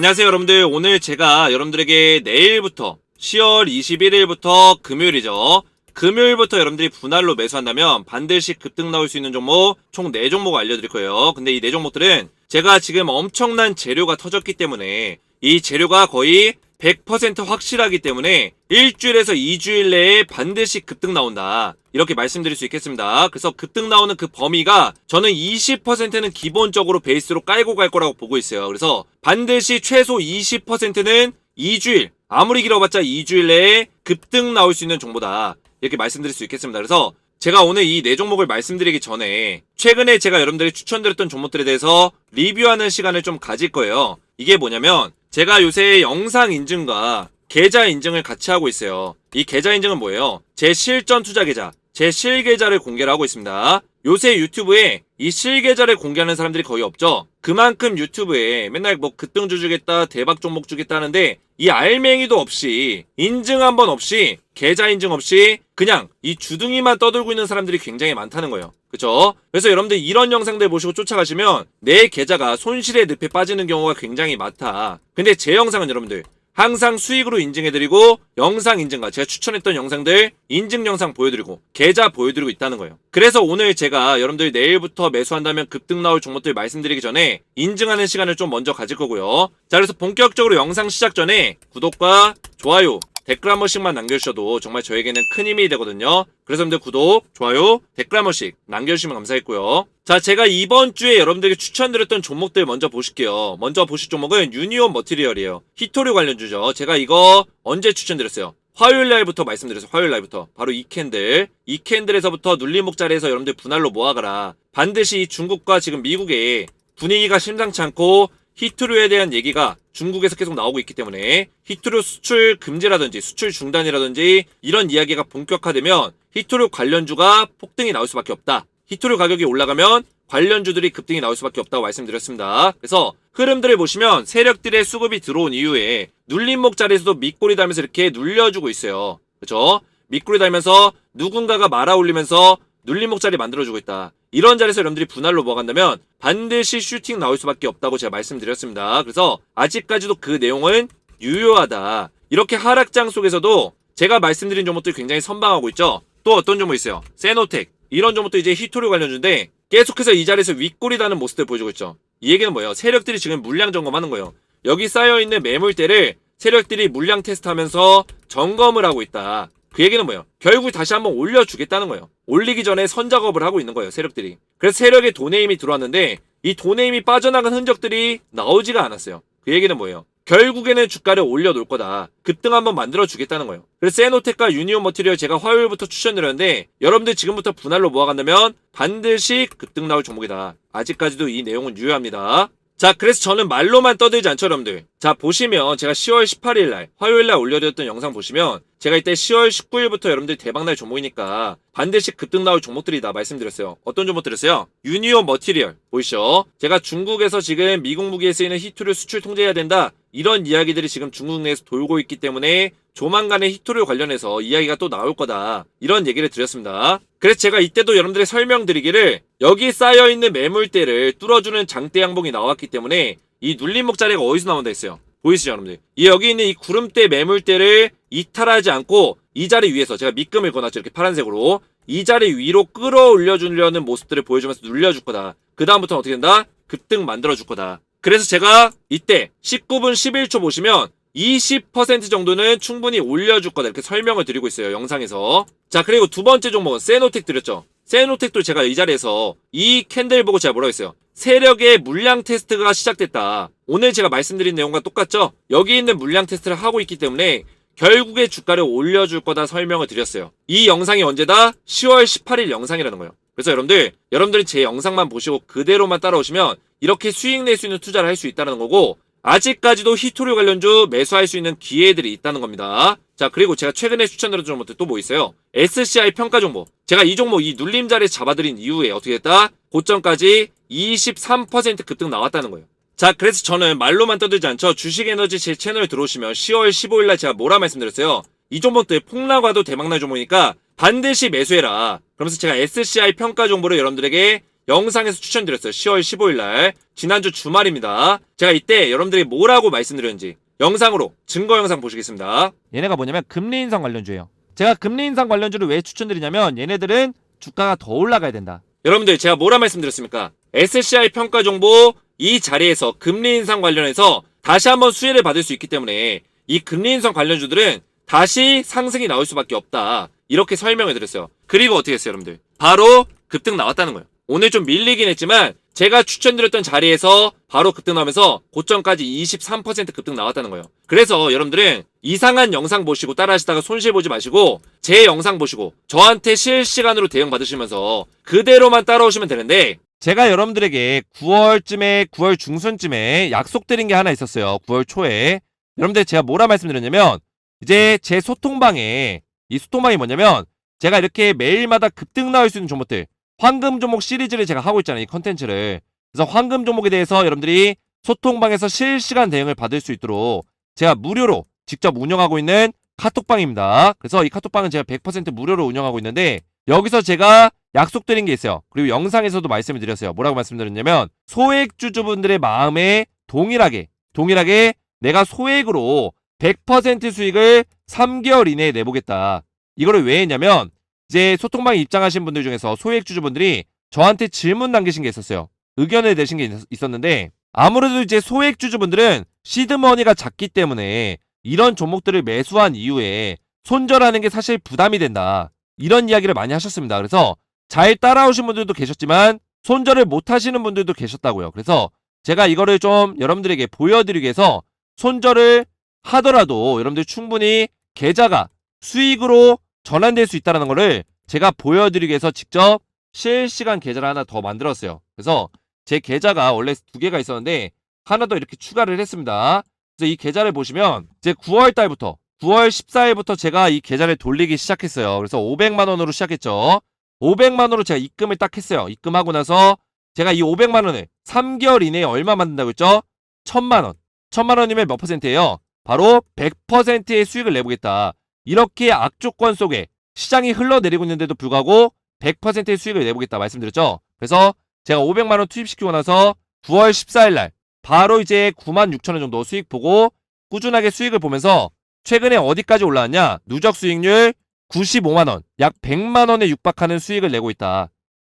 안녕하세요 여러분들. 오늘 제가 여러분들에게 내일부터 10월 21일부터 금요일이죠. 금요일부터 여러분들이 분할로 매수한다면 반드시 급등 나올 수 있는 종목 총 4종목 알려드릴 거예요. 근데 이 4종목들은 제가 지금 엄청난 재료가 터졌기 때문에 이 재료가 거의 100% 확실하기 때문에 일주일에서 2주일 내에 반드시 급등 나온다. 이렇게 말씀드릴 수 있겠습니다. 그래서 급등 나오는 그 범위가 저는 20%는 기본적으로 베이스로 깔고 갈 거라고 보고 있어요. 그래서 반드시 최소 20%는 2주일, 아무리 길어봤자 2주일 내에 급등 나올 수 있는 정보다. 이렇게 말씀드릴 수 있겠습니다. 그래서 제가 오늘 이 네 종목을 말씀드리기 전에 최근에 제가 여러분들이 추천드렸던 종목들에 대해서 리뷰하는 시간을 좀 가질 거예요. 이게 뭐냐면 제가 요새 영상 인증과 계좌 인증을 같이 하고 있어요. 이 계좌 인증은 뭐예요? 제 실전 투자 계좌, 제 실계좌를 공개를 하고 있습니다. 요새 유튜브에 이 실계좌를 공개하는 사람들이 거의 없죠? 그만큼 유튜브에 맨날 뭐 급등주 주겠다, 대박 종목 주겠다 하는데 이 알맹이도 없이 인증 한 번 없이 계좌 인증 없이 그냥 이 주둥이만 떠들고 있는 사람들이 굉장히 많다는 거예요. 그쵸? 그래서 여러분들 이런 영상들 보시고 쫓아가시면 내 계좌가 손실의 늪에 빠지는 경우가 굉장히 많다. 근데 제 영상은 여러분들 항상 수익으로 인증해드리고 영상 인증과 제가 추천했던 영상들 인증 영상 보여드리고 계좌 보여드리고 있다는 거예요. 그래서 오늘 제가 여러분들 내일부터 매수한다면 급등 나올 종목들 말씀드리기 전에 인증하는 시간을 좀 먼저 가질 거고요. 자 그래서 본격적으로 영상 시작 전에 구독과 좋아요 댓글 한 번씩만 남겨주셔도 정말 저에게는 큰 힘이 되거든요. 그래서 여러분들 구독, 좋아요, 댓글 한 번씩 남겨주시면 감사했고요. 자, 제가 이번 주에 여러분들에게 추천드렸던 종목들 먼저 보실게요. 먼저 보실 종목은 유니온 머티리얼이에요. 히토류 관련주죠. 제가 이거 언제 추천드렸어요? 화요일 날부터 말씀드렸어요. 화요일 날부터. 바로 이 캔들. 이 캔들에서부터 눌림목 자리에서 여러분들 분할로 모아가라. 반드시 중국과 지금 미국의 분위기가 심상치 않고 히트류에 대한 얘기가 중국에서 계속 나오고 있기 때문에 히트류 수출 금지라든지 수출 중단이라든지 이런 이야기가 본격화되면 히트류 관련주가 폭등이 나올 수밖에 없다. 히트류 가격이 올라가면 관련주들이 급등이 나올 수밖에 없다고 말씀드렸습니다. 그래서 흐름들을 보시면 세력들의 수급이 들어온 이후에 눌림목 자리에서도 밑꼬리 달면서 이렇게 눌려주고 있어요. 그렇죠? 밑꼬리 달면서 누군가가 말아 올리면서 눌림목 자리 만들어주고 있다. 이런 자리에서 여러분들이 분할로 먹어간다면 반드시 슈팅 나올 수밖에 없다고 제가 말씀드렸습니다. 그래서 아직까지도 그 내용은 유효하다. 이렇게 하락장 속에서도 제가 말씀드린 종목들이 굉장히 선방하고 있죠. 또 어떤 종목 있어요? 세노텍. 이런 종목도 이제 히토류 관련주인데 계속해서 이 자리에서 윗골이 다는 모습들 보여주고 있죠. 이 얘기는 뭐예요? 세력들이 지금 물량 점검하는 거예요. 여기 쌓여있는 매물대를 세력들이 물량 테스트하면서 점검을 하고 있다. 그 얘기는 뭐예요? 결국 다시 한번 올려주겠다는 거예요. 올리기 전에 선작업을 하고 있는 거예요, 세력들이. 그래서 돈의 힘이 들어왔는데 이 힘이 빠져나간 흔적들이 나오지가 않았어요. 그 얘기는 뭐예요? 결국에는 주가를 올려놓을 거다. 급등 한번 만들어 주겠다는 거예요. 그래서 세노텍과 유니온 머티리얼 제가 화요일부터 추천드렸는데 여러분들 지금부터 분할로 모아간다면 반드시 급등 나올 종목이다. 아직까지도 이 내용은 유효합니다. 자, 그래서 저는 말로만 떠들지 않죠, 여러분들. 자, 보시면 제가 10월 18일 날, 화요일 날 올려드렸던 영상 보시면 제가 이때 10월 19일부터 여러분들 대박날 종목이니까 반드시 급등 나올 종목들이다 말씀드렸어요. 어떤 종목들이었어요? 유니온 머티리얼. 보이시죠? 제가 중국에서 지금 미국 무기에 쓰이는 히트를 수출 통제해야 된다. 이런 이야기들이 지금 중국 내에서 돌고 있기 때문에 조만간에 히토류 관련해서 이야기가 또 나올 거다. 이런 얘기를 드렸습니다. 그래서 제가 이때도 여러분들의 설명드리기를 여기 쌓여있는 매물대를 뚫어주는 장대 양봉이 나왔기 때문에 이 눌림목 자리가 어디서 나온다 했어요. 보이시죠 여러분들? 이 여기 있는 이 구름대 매물대를 이탈하지 않고 이 자리 위에서 제가 밑금을 거놨죠 이렇게 파란색으로 이 자리 위로 끌어올려주려는 모습들을 보여주면서 눌려줄 거다. 그 다음부터는 어떻게 된다? 급등 만들어줄 거다. 그래서 제가 이때 19분 11초 보시면 20% 정도는 충분히 올려줄 거다. 이렇게 설명을 드리고 있어요 영상에서. 자 그리고 두 번째 종목은 세노텍 드렸죠. 세노텍도 제가 이 자리에서 이 캔들 보고 제가 뭐라고 했어요? 세력의 물량 테스트가 시작됐다. 오늘 제가 말씀드린 내용과 똑같죠? 여기 있는 물량 테스트를 하고 있기 때문에 결국에 주가를 올려줄 거다 설명을 드렸어요. 이 영상이 언제다? 10월 18일 영상이라는 거예요. 그래서 여러분들 여러분들이 제 영상만 보시고 그대로만 따라오시면 이렇게 수익 낼 수 있는 투자를 할 수 있다는 거고 아직까지도 히토류 관련주 매수할 수 있는 기회들이 있다는 겁니다. 자, 그리고 제가 최근에 추천드렸던 종목들 또 뭐 있어요? SCI 평가 정보. 제가 이 종목 이 눌림 자리에 잡아드린 이후에 어떻게 됐다? 고점까지 23% 급등 나왔다는 거예요. 자, 그래서 저는 말로만 떠들지 않죠. 주식 에너지 제 채널에 들어오시면 10월 15일 날 제가 뭐라 말씀드렸어요? 이 종목들 폭락와도 대박날 종목이니까 반드시 매수해라. 그러면서 제가 SCI 평가 정보를 여러분들에게 영상에서 추천드렸어요. 10월 15일 날. 지난주 주말입니다. 제가 이때 여러분들이 뭐라고 말씀드렸는지 영상으로 증거 영상 보시겠습니다. 얘네가 뭐냐면 금리 인상 관련주예요. 제가 금리 인상 관련주를 왜 추천드리냐면 얘네들은 주가가 더 올라가야 된다. 여러분들 제가 뭐라 말씀드렸습니까? SCI 평가 정보 이 자리에서 금리 인상 관련해서 다시 한번 수혜를 받을 수 있기 때문에 이 금리 인상 관련주들은 다시 상승이 나올 수밖에 없다. 이렇게 설명을 드렸어요. 그리고 어떻게 했어요, 여러분들? 바로 급등 나왔다는 거예요. 오늘 좀 밀리긴 했지만 제가 추천드렸던 자리에서 바로 급등 나오면서 고점까지 23% 급등 나왔다는 거예요. 그래서 여러분들은 이상한 영상 보시고 따라하시다가 손실 보지 마시고 제 영상 보시고 저한테 실시간으로 대응 받으시면서 그대로만 따라오시면 되는데 제가 여러분들에게 9월쯤에 9월 중순쯤에 약속드린 게 하나 있었어요. 9월 초에 여러분들 제가 뭐라 말씀드렸냐면 이제 제 소통방에 이 소통방이 뭐냐면 제가 이렇게 매일마다 급등 나올 수 있는 종목들 황금 종목 시리즈를 제가 하고 있잖아요. 이 컨텐츠를 그래서 황금 종목에 대해서 여러분들이 소통방에서 실시간 대응을 받을 수 있도록 제가 무료로 직접 운영하고 있는 카톡방입니다. 그래서 이 카톡방은 제가 100% 무료로 운영하고 있는데 여기서 제가 약속드린 게 있어요. 그리고 영상에서도 말씀을 드렸어요. 뭐라고 말씀드렸냐면 소액주주분들의 마음에 동일하게 동일하게 내가 소액으로 100% 수익을 3개월 이내에 내보겠다. 이거를 왜 했냐면 이제 소통방에 입장하신 분들 중에서 소액주주분들이 저한테 질문 남기신 게 있었어요. 의견을 내신 게 있- 있었는데 아무래도 이제 소액주주분들은 시드머니가 작기 때문에 이런 종목들을 매수한 이후에 손절하는 게 사실 부담이 된다. 이런 이야기를 많이 하셨습니다. 그래서 잘 따라오신 분들도 계셨지만 손절을 못 하시는 분들도 계셨다고요. 그래서 제가 이거를 좀 여러분들에게 보여드리기 위해서 손절을 하더라도 여러분들 충분히 계좌가 수익으로 전환될 수 있다는 거를 제가 보여드리기 위해서 직접 실시간 계좌를 하나 더 만들었어요. 그래서 제 계좌가 원래 두 개가 있었는데 하나 더 이렇게 추가를 했습니다. 그래서 이 계좌를 보시면 이제 9월 달부터 9월 14일부터 제가 이 계좌를 돌리기 시작했어요. 그래서 500만 원으로 시작했죠. 500만 원으로 제가 입금을 딱 했어요. 입금하고 나서 제가 이 500만 원을 3개월 이내에 얼마 만든다고 했죠? 1000만 원. 1000만 원이면 몇 퍼센트예요? 바로 100%의 수익을 내보겠다. 이렇게 악조건 속에 시장이 흘러내리고 있는데도 불구하고 100%의 수익을 내보겠다 말씀드렸죠. 그래서 제가 500만 원 투입시키고 나서 9월 14일 날 바로 이제 9만 6천 원 정도 수익 보고 꾸준하게 수익을 보면서 최근에 어디까지 올라왔냐? 누적 수익률 95만 원, 약 100만 원에 육박하는 수익을 내고 있다.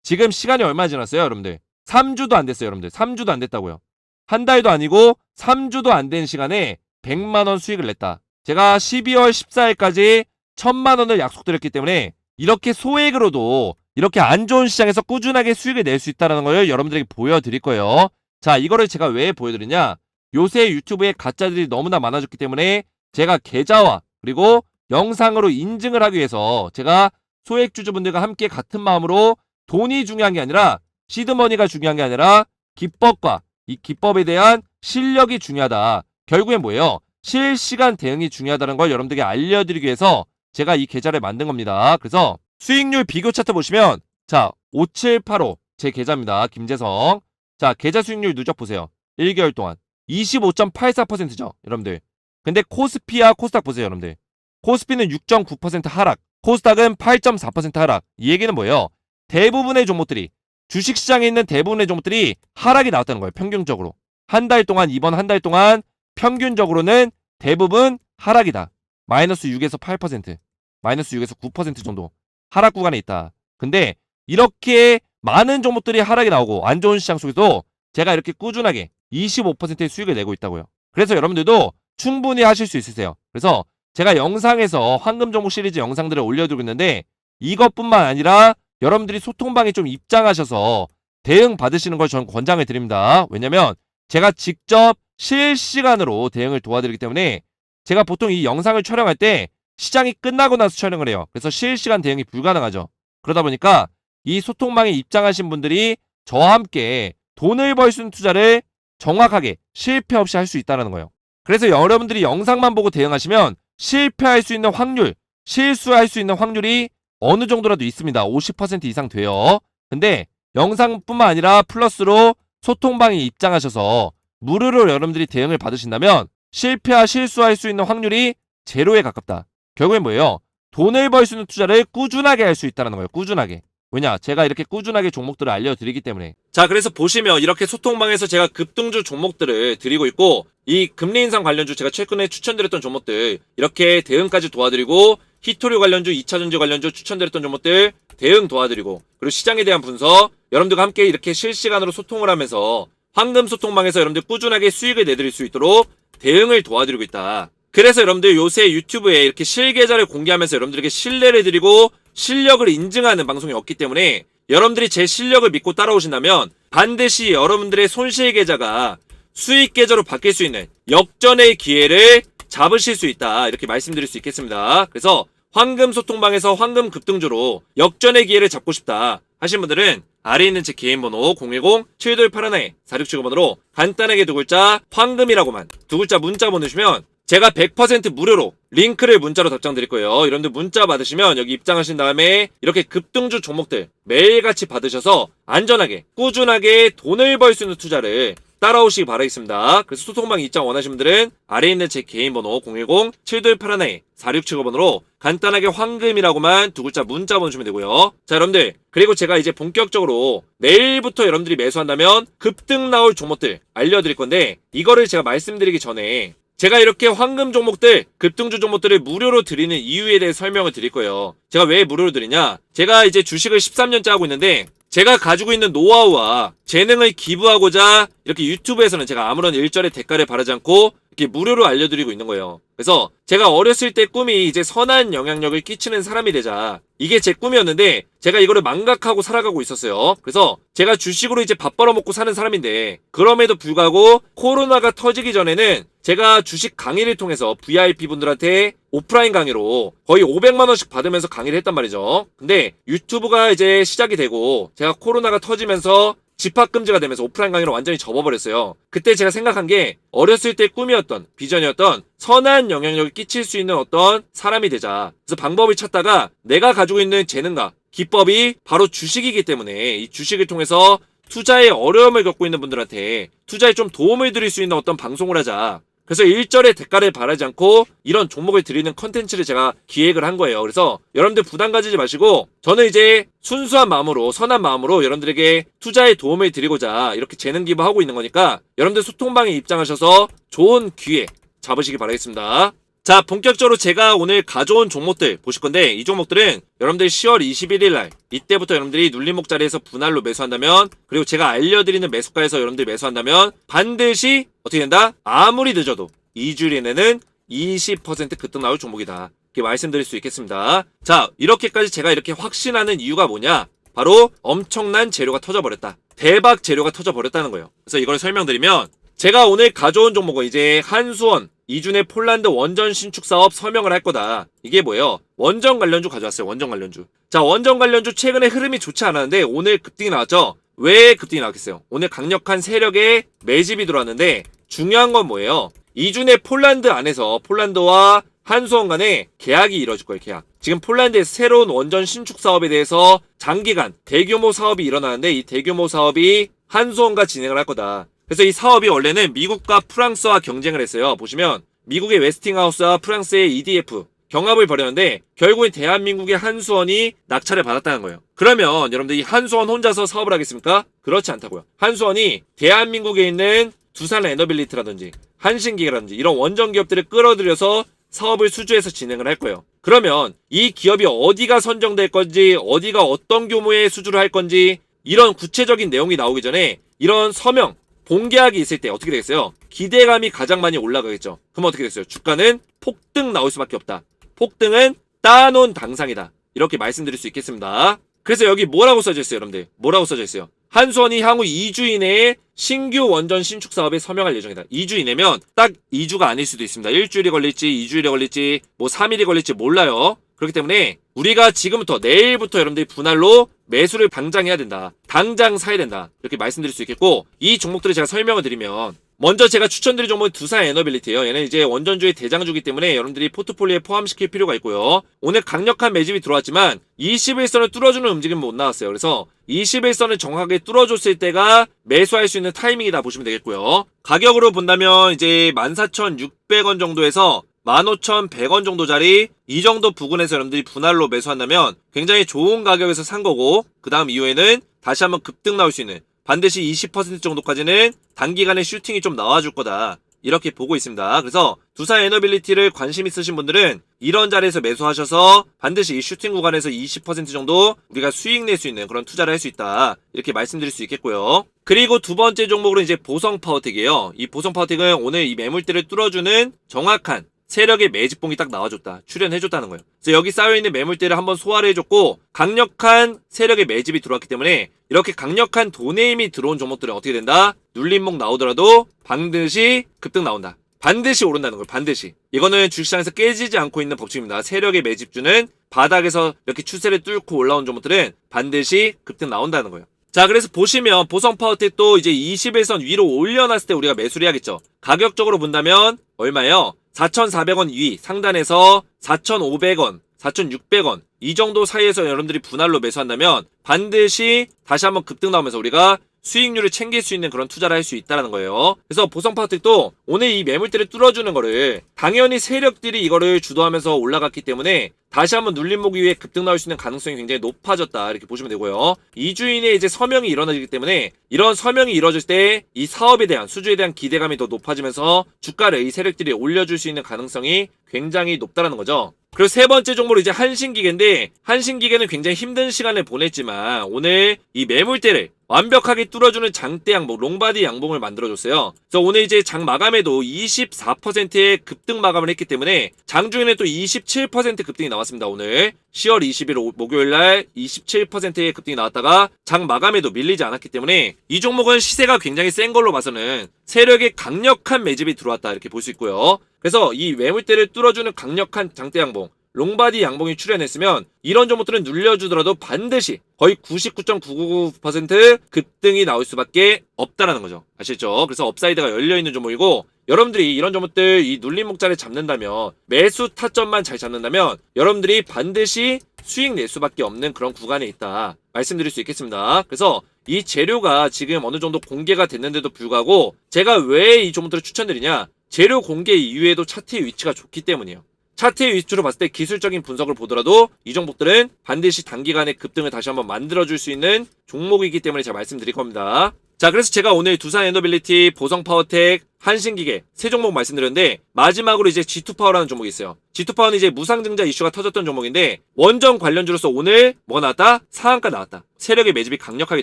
지금 시간이 얼마 지났어요, 여러분들? 3주도 안 됐어요, 여러분들. 3주도 안 됐다고요. 한 달도 아니고 3주도 안 된 시간에 100만 원 수익을 냈다. 제가 12월 14일까지 1000만 원을 약속드렸기 때문에 이렇게 소액으로도 이렇게 안 좋은 시장에서 꾸준하게 수익을 낼 수 있다는 걸 여러분들에게 보여드릴 거예요. 자, 이거를 제가 왜 보여드리냐? 요새 유튜브에 가짜들이 너무나 많아졌기 때문에 제가 계좌와 그리고 영상으로 인증을 하기 위해서 제가 소액주주분들과 함께 같은 마음으로 돈이 중요한 게 아니라 시드머니가 중요한 게 아니라 기법과 이 기법에 대한 실력이 중요하다. 결국엔 뭐예요? 실시간 대응이 중요하다는 걸 여러분들에게 알려드리기 위해서 제가 이 계좌를 만든 겁니다. 그래서 수익률 비교 차트 보시면 자 5785 제 계좌입니다. 김재성 자 계좌 수익률 누적 보세요. 1개월 동안 25.84%죠. 여러분들 근데 코스피와 코스닥 보세요. 여러분들 코스피는 6.9% 하락 코스닥은 8.4% 하락 이 얘기는 뭐예요? 대부분의 종목들이 주식시장에 있는 대부분의 종목들이 하락이 나왔다는 거예요. 평균적으로 한 달 동안 이번 한 달 동안 평균적으로는 대부분 하락이다. 마이너스 6에서 8%, 마이너스 6에서 9% 정도 하락 구간에 있다. 근데 이렇게 많은 종목들이 하락이 나오고 안 좋은 시장 속에도 제가 이렇게 꾸준하게 25%의 수익을 내고 있다고요. 그래서 여러분들도 충분히 하실 수 있으세요. 그래서 제가 영상에서 황금 종목 시리즈 영상들을 올려드리고 있는데 이것뿐만 아니라 여러분들이 소통방에 좀 입장하셔서 대응 받으시는 걸 저는 권장을 드립니다. 왜냐면 제가 직접 실시간으로 대응을 도와드리기 때문에 제가 보통 이 영상을 촬영할 때 시장이 끝나고 나서 촬영을 해요. 그래서 실시간 대응이 불가능하죠. 그러다 보니까 이 소통방에 입장하신 분들이 저와 함께 돈을 벌 수 있는 투자를 정확하게 실패 없이 할 수 있다는 거예요. 그래서 여러분들이 영상만 보고 대응하시면 실패할 수 있는 확률, 실수할 수 있는 확률이 어느 정도라도 있습니다. 50% 이상 돼요. 근데 영상뿐만 아니라 플러스로 소통방에 입장하셔서 무료로 여러분들이 대응을 받으신다면 실패와 실수할 수 있는 확률이 제로에 가깝다. 결국엔 뭐예요? 돈을 벌 수 있는 투자를 꾸준하게 할 수 있다는 거예요. 꾸준하게. 왜냐? 제가 이렇게 꾸준하게 종목들을 알려드리기 때문에. 자, 그래서 보시면 이렇게 소통방에서 제가 급등주 종목들을 드리고 있고, 이 금리 인상 관련주 제가 최근에 추천드렸던 종목들, 이렇게 대응까지 도와드리고, 히토류 관련주, 2차전지 관련주 추천드렸던 종목들 대응 도와드리고, 그리고 시장에 대한 분석, 여러분들과 함께 이렇게 실시간으로 소통을 하면서 황금 소통방에서 여러분들 꾸준하게 수익을 내드릴 수 있도록 대응을 도와드리고 있다. 그래서 여러분들 요새 유튜브에 이렇게 실계좌를 공개하면서 여러분들에게 신뢰를 드리고 실력을 인증하는 방송이 없기 때문에 여러분들이 제 실력을 믿고 따라오신다면 반드시 여러분들의 손실 계좌가 수익 계좌로 바뀔 수 있는 역전의 기회를 잡으실 수 있다. 이렇게 말씀드릴 수 있겠습니다. 그래서 황금 소통방에서 황금 급등주로 역전의 기회를 잡고 싶다 하신 분들은 아래 있는 제 개인 번호 010-7281-4675번으로 간단하게 두 글자 황금이라고만 두 글자 문자 보내주시면 제가 100% 무료로 링크를 문자로 답장 드릴 거예요. 여러분들 문자 받으시면 여기 입장하신 다음에 이렇게 급등주 종목들 매일같이 받으셔서 안전하게 꾸준하게 돈을 벌 수 있는 투자를 따라오시기 바라겠습니다. 그래서 소통방 입장 원하시는 분들은 아래에 있는 제 개인 번호 010-7281-4675번으로 간단하게 황금이라고만 두 글자 문자 보내주시면 되고요. 자 여러분들 그리고 제가 이제 본격적으로 내일부터 여러분들이 매수한다면 급등 나올 종목들 알려드릴 건데 이거를 제가 말씀드리기 전에 제가 이렇게 황금 종목들, 급등주 종목들을 무료로 드리는 이유에 대해 설명을 드릴 거예요. 제가 왜 무료로 드리냐? 제가 이제 주식을 13년째 하고 있는데 제가 가지고 있는 노하우와 재능을 기부하고자 이렇게 유튜브에서는 제가 아무런 일절의 대가를 바라지 않고 이렇게 무료로 알려드리고 있는 거예요. 그래서 제가 어렸을 때 꿈이 이제 선한 영향력을 끼치는 사람이 되자. 이게 제 꿈이었는데 제가 이거를 망각하고 살아가고 있었어요. 그래서 제가 주식으로 이제 밥 벌어먹고 사는 사람인데 그럼에도 불구하고 코로나가 터지기 전에는 제가 주식 강의를 통해서 VIP 분들한테 오프라인 강의로 거의 500만 원씩 받으면서 강의를 했단 말이죠. 근데 유튜브가 이제 시작이 되고 제가 코로나가 터지면서 집합 금지가 되면서 오프라인 강의로 완전히 접어버렸어요. 그때 제가 생각한 게 어렸을 때 꿈이었던 비전이었던 선한 영향력을 끼칠 수 있는 어떤 사람이 되자. 그래서 방법을 찾다가 내가 가지고 있는 재능과 기법이 바로 주식이기 때문에 이 주식을 통해서 투자에 어려움을 겪고 있는 분들한테 투자에 좀 도움을 드릴 수 있는 어떤 방송을 하자. 그래서 일절의 대가를 바라지 않고 이런 종목을 드리는 컨텐츠를 제가 기획을 한 거예요. 그래서 여러분들 부담 가지지 마시고 저는 이제 순수한 마음으로 선한 마음으로 여러분들에게 투자에 도움을 드리고자 이렇게 재능 기부하고 있는 거니까 여러분들 소통방에 입장하셔서 좋은 기회 잡으시기 바라겠습니다. 자, 본격적으로 제가 오늘 가져온 종목들 보실 건데 이 종목들은 여러분들 10월 21일 날 이때부터 여러분들이 눌림목 자리에서 분할로 매수한다면 그리고 제가 알려드리는 매수가에서 여러분들이 매수한다면 반드시 어떻게 된다? 아무리 늦어도 2주일 이내는 20% 급등 나올 종목이다. 이렇게 말씀드릴 수 있겠습니다. 자, 이렇게까지 제가 이렇게 확신하는 이유가 뭐냐? 바로 엄청난 재료가 터져버렸다. 대박 재료가 터져버렸다는 거예요. 그래서 이걸 설명드리면 제가 오늘 가져온 종목은 이제 한수원 이준의 폴란드 원전 신축 사업 서명을 할 거다. 이게 뭐예요? 원전 관련주 가져왔어요. 원전 관련주. 자, 원전 관련주 최근에 흐름이 좋지 않았는데 오늘 급등이 나왔죠? 왜 급등이 나왔겠어요? 오늘 강력한 세력의 매집이 들어왔는데 중요한 건 뭐예요? 이준의 폴란드 안에서 폴란드와 한수원 간에 계약이 이뤄질 거예요, 계약. 지금 폴란드에서 새로운 원전 신축 사업에 대해서 장기간 대규모 사업이 일어나는데 이 대규모 사업이 한수원과 진행을 할 거다. 그래서 이 사업이 원래는 미국과 프랑스와 경쟁을 했어요. 보시면 미국의 웨스팅하우스와 프랑스의 EDF 경합을 벌였는데 결국엔 대한민국의 한수원이 낙찰을 받았다는 거예요. 그러면 여러분들 이 한수원 혼자서 사업을 하겠습니까? 그렇지 않다고요. 한수원이 대한민국에 있는 두산 에너빌리티라든지 한신기계라든지 이런 원전 기업들을 끌어들여서 사업을 수주해서 진행을 할 거예요. 그러면 이 기업이 어디가 선정될 건지 어디가 어떤 규모의 수주를 할 건지 이런 구체적인 내용이 나오기 전에 이런 서명 공개하기 있을 때 어떻게 되겠어요? 기대감이 가장 많이 올라가겠죠. 그럼 어떻게 됐어요? 주가는 폭등 나올 수밖에 없다. 폭등은 따놓은 당상이다. 이렇게 말씀드릴 수 있겠습니다. 그래서 여기 뭐라고 써져 있어요, 여러분들? 뭐라고 써져 있어요? 한수원이 향후 2주 이내에 신규 원전 신축 사업에 서명할 예정이다. 2주 이내면 딱 2주가 아닐 수도 있습니다. 일주일이 걸릴지, 2주일이 걸릴지, 뭐 3일이 걸릴지 몰라요. 그렇기 때문에 우리가 지금부터 내일부터 여러분들이 분할로 매수를 당장 해야 된다. 당장 사야 된다. 이렇게 말씀드릴 수 있겠고 이 종목들을 제가 설명을 드리면 먼저 제가 추천드린 종목은 두산 에너빌리티예요. 얘는 이제 원전주의 대장주기 때문에 여러분들이 포트폴리오에 포함시킬 필요가 있고요. 오늘 강력한 매집이 들어왔지만 21선을 뚫어주는 움직임은 못 나왔어요. 그래서 21선을 정확하게 뚫어줬을 때가 매수할 수 있는 타이밍이다 보시면 되겠고요. 가격으로 본다면 이제 14,600원 정도에서 15,100원 정도짜리 이 정도 부근에서 여러분들이 분할로 매수한다면 굉장히 좋은 가격에서 산 거고 그 다음 이후에는 다시 한번 급등 나올 수 있는 반드시 20% 정도까지는 단기간에 슈팅이 좀 나와줄 거다. 이렇게 보고 있습니다. 그래서 두산 에너빌리티를 관심 있으신 분들은 이런 자리에서 매수하셔서 반드시 이 슈팅 구간에서 20% 정도 우리가 수익 낼 수 있는 그런 투자를 할 수 있다. 이렇게 말씀드릴 수 있겠고요. 그리고 두 번째 종목으로 이제 보성 파워텍이에요. 이 보성 파워텍은 오늘 이 매물대를 뚫어주는 정확한 세력의 매집봉이 딱 나와줬다. 출연해줬다는 거예요. 그래서 여기 쌓여있는 매물대를 한번 소화를 해줬고, 강력한 세력의 매집이 들어왔기 때문에, 이렇게 강력한 돈의 힘이 들어온 종목들은 어떻게 된다? 눌림목 나오더라도 반드시 급등 나온다. 반드시 오른다는 거예요. 반드시. 이거는 주식시장에서 깨지지 않고 있는 법칙입니다. 세력의 매집주는 바닥에서 이렇게 추세를 뚫고 올라온 종목들은 반드시 급등 나온다는 거예요. 자, 그래서 보시면 보성 파워텍도 이제 21선 위로 올려놨을 때 우리가 매수를 해야겠죠. 가격적으로 본다면 얼마예요? 4,400원 위 상단에서 4,500원, 4,600원 이 정도 사이에서 여러분들이 분할로 매수한다면 반드시 다시 한번 급등 나오면서 우리가 수익률을 챙길 수 있는 그런 투자를 할 수 있다는 거예요. 그래서 보성 파워텍도 오늘 이 매물대를 뚫어주는 거를 당연히 세력들이 이거를 주도하면서 올라갔기 때문에 다시 한번 눌림목 이후에 급등 나올 수 있는 가능성이 굉장히 높아졌다 이렇게 보시면 되고요. 이주인의 이제 서명이 일어나기 때문에 이런 서명이 이루어질 때 이 사업에 대한 수주에 대한 기대감이 더 높아지면서 주가를 이 세력들이 올려줄 수 있는 가능성이 굉장히 높다라는 거죠. 그리고 세 번째 종목은 이제 한신기계인데 한신기계는 굉장히 힘든 시간을 보냈지만 오늘 이 매물대를 완벽하게 뚫어주는 장대 양봉, 롱바디 양봉을 만들어줬어요. 그래서 오늘 이제 장 마감에도 24%의 급등 마감을 했기 때문에 장중에는 또 27% 급등이 나왔습니다. 오늘 10월 20일 목요일 날 27%의 급등이 나왔다가 장 마감에도 밀리지 않았기 때문에 이 종목은 시세가 굉장히 센 걸로 봐서는 세력의 강력한 매집이 들어왔다 이렇게 볼 수 있고요. 그래서 이 매물대를 뚫어주는 강력한 장대 양봉 롱바디 양봉이 출현했으면 이런 종목들은 눌려주더라도 반드시 거의 99.999% 급등이 나올 수밖에 없다라는 거죠. 아시죠? 그래서 업사이드가 열려있는 종목이고 여러분들이 이런 종목들 이 눌림목자를 잡는다면 매수 타점만 잘 잡는다면 여러분들이 반드시 수익 낼 수밖에 없는 그런 구간에 있다 말씀드릴 수 있겠습니다. 그래서 이 재료가 지금 어느 정도 공개가 됐는데도 불구하고 제가 왜 이 종목들을 추천드리냐 재료 공개 이후에도 차트의 위치가 좋기 때문이에요. 차트의 위치로 봤을 때 기술적인 분석을 보더라도 이 종목들은 반드시 단기간에 급등을 다시 한번 만들어줄 수 있는 종목이기 때문에 제가 말씀드릴 겁니다. 자, 그래서 제가 오늘 두산 에너빌리티, 보성 파워텍, 한신기계 세 종목 말씀드렸는데 마지막으로 이제 G2 파워라는 종목이 있어요. G2 파워는 이제 무상증자 이슈가 터졌던 종목인데 원전 관련주로서 오늘 뭐가 나왔다? 상한가 나왔다. 세력의 매집이 강력하게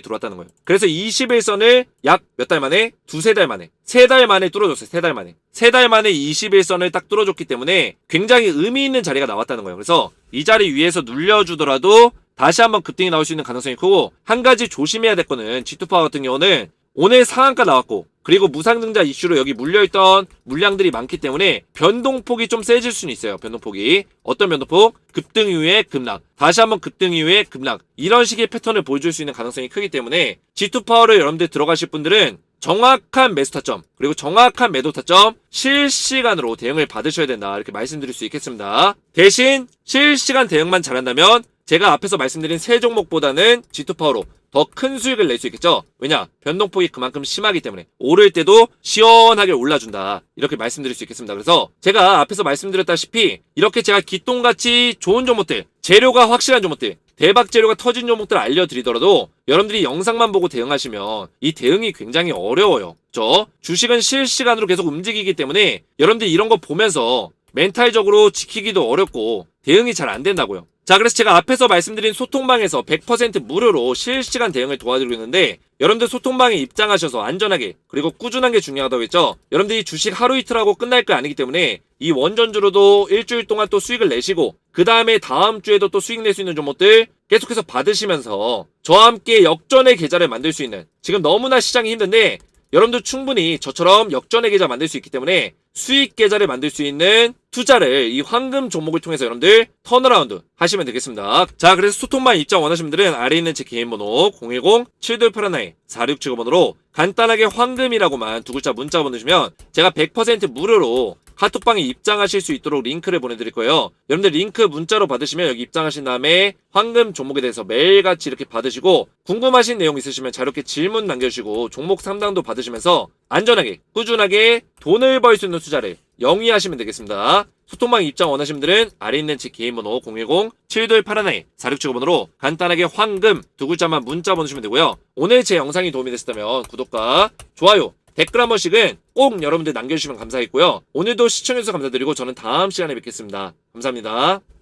들어왔다는 거예요. 그래서 21선을 약 몇 달 만에? 두세 달 만에. 세 달 만에 뚫어줬어요. 세 달 만에. 세 달 만에 21선을 딱 뚫어줬기 때문에 굉장히 의미 있는 자리가 나왔다는 거예요. 그래서 이 자리 위에서 눌려주더라도 다시 한번 급등이 나올 수 있는 가능성이 크고 한 가지 조심해야 될 거는 G2파워 같은 경우는 오늘 상한가 나왔고 그리고 무상증자 이슈로 여기 물려있던 물량들이 많기 때문에 변동폭이 좀 세질 수는 있어요. 변동폭이 어떤 변동폭? 급등 이후에 급락 다시 한번 급등 이후에 급락 이런 식의 패턴을 보여줄 수 있는 가능성이 크기 때문에 G2 파워를 여러분들 들어가실 분들은 정확한 매수 타점 그리고 정확한 매도 타점 실시간으로 대응을 받으셔야 된다 이렇게 말씀드릴 수 있겠습니다. 대신 실시간 대응만 잘한다면 제가 앞에서 말씀드린 세 종목보다는 G2 파워로 더 큰 수익을 낼 수 있겠죠? 왜냐? 변동폭이 그만큼 심하기 때문에 오를 때도 시원하게 올라준다. 이렇게 말씀드릴 수 있겠습니다. 그래서 제가 앞에서 말씀드렸다시피 이렇게 제가 기똥같이 좋은 종목들, 재료가 확실한 종목들, 대박 재료가 터진 종목들 알려드리더라도 여러분들이 영상만 보고 대응하시면 이 대응이 굉장히 어려워요. 저 주식은 실시간으로 계속 움직이기 때문에 여러분들이 이런 거 보면서 멘탈적으로 지키기도 어렵고 대응이 잘 안 된다고요. 자, 그래서 제가 앞에서 말씀드린 소통방에서 100% 무료로 실시간 대응을 도와드리고 있는데 여러분들 소통방에 입장하셔서 안전하게 그리고 꾸준한 게 중요하다고 했죠. 여러분들이 주식 하루 이틀 하고 끝날 거 아니기 때문에 이 원전주로도 일주일 동안 또 수익을 내시고 그 다음에 다음 주에도 또 수익 낼 수 있는 종목들 계속해서 받으시면서 저와 함께 역전의 계좌를 만들 수 있는 지금 너무나 시장이 힘든데 여러분들 충분히 저처럼 역전의 계좌 만들 수 있기 때문에 수익 계좌를 만들 수 있는 투자를 이 황금 종목을 통해서 여러분들 턴어라운드 하시면 되겠습니다. 자, 그래서 소통방 입장 원하시는 분들은 아래 있는 제 개인 번호 010-7289-4675번으로 간단하게 황금이라고만 두 글자 문자 보내주시면 제가 100% 무료로 카톡방에 입장하실 수 있도록 링크를 보내드릴 거예요. 여러분들 링크 문자로 받으시면 여기 입장하신 다음에 황금 종목에 대해서 매일같이 이렇게 받으시고 궁금하신 내용 있으시면 자유롭게 질문 남겨주시고 종목 상담도 받으시면서 안전하게 꾸준하게 돈을 벌 수 있는 투자를 영위하시면 되겠습니다. 소통방 입장 원하시는 분들은 아래 있는 제 개인 번호 010-7281-4675번으로 4675번으로 간단하게 황금 두 글자만 문자 보내주시면 되고요. 오늘 제 영상이 도움이 됐다면 구독과 좋아요 댓글 한 번씩은 꼭 여러분들 남겨주시면 감사하겠고요. 오늘도 시청해주셔서 감사드리고 저는 다음 시간에 뵙겠습니다. 감사합니다.